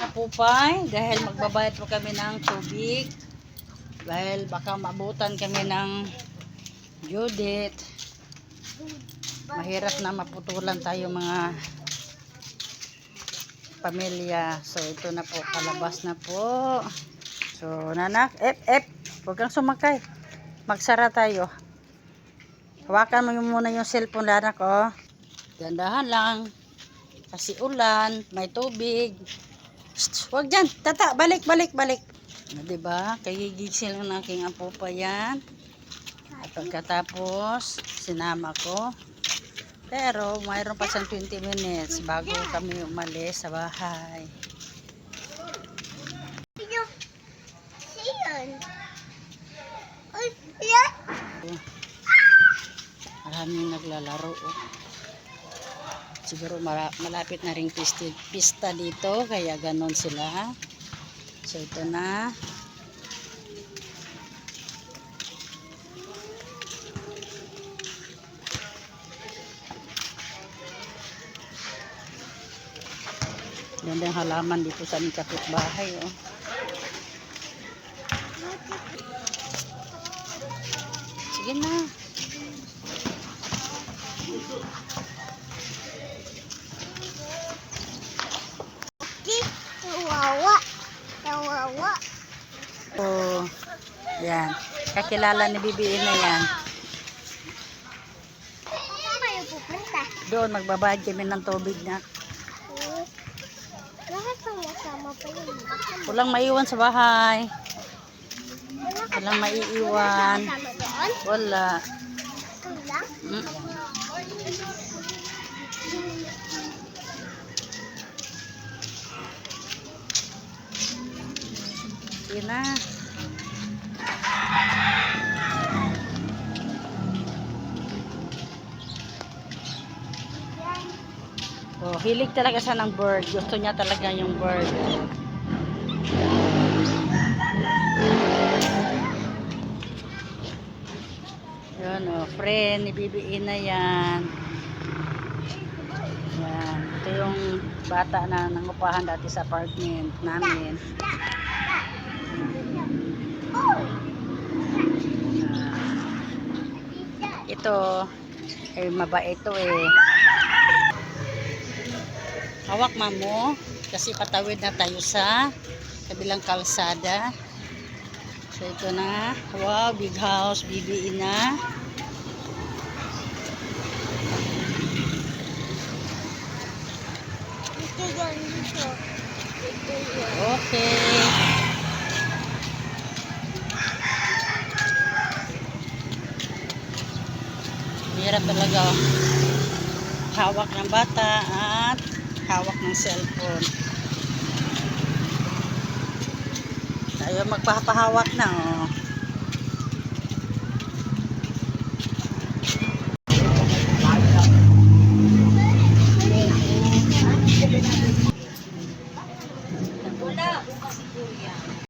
Napupay dahil magbabayad po kami ng tubig. Dahil baka mabutan kami ng Judith. Mahirap na maputulan tayo mga pamilya. So ito na po, palabas na po. So nanak, ep, ep, huwag kang sumakay. Magsara tayo. Hawakan mo muna yung cellphone anak oh. Gandahan lang. Kasi ulan, may tubig. Shh, wag dyan, tata, balik, balik, balik. O, diba? Kagigising lang ng aking apo pa yan. At pagkatapos, sinama ko. Pero, mayroon pa siyang 20 minutes bago kami umalis sa bahay. Maraming naglalaro. Oh. Siguro malapit na rin pista, pista dito, kaya ganon sila. So ito na. Ganda yung halaman dito sa aming kapitbahay. Oh. Sige na. Yan. Kakilala ni Bibi na yan. Doon, magbabayad kami ng tubig na. Walang maiwan sa bahay. Walang maiiwan. Wala. Mm. Na. Oh, hilig talaga siya ng bird. Gusto niya talaga yung bird. Yan oh, friend ni Bibi Ina yan. Yan. Ito yung bata na nangupahan dati sa apartment namin. Ah. ito, eh mabait ito eh. Hawak mamo kasi patawid na tayo sa kabilang kalsada. So ito na. Wow, big house. Ito yun. Okay. Hirap talaga. Hawak ng bata at hawak ng cellphone. Tayo magpapahawak na oh.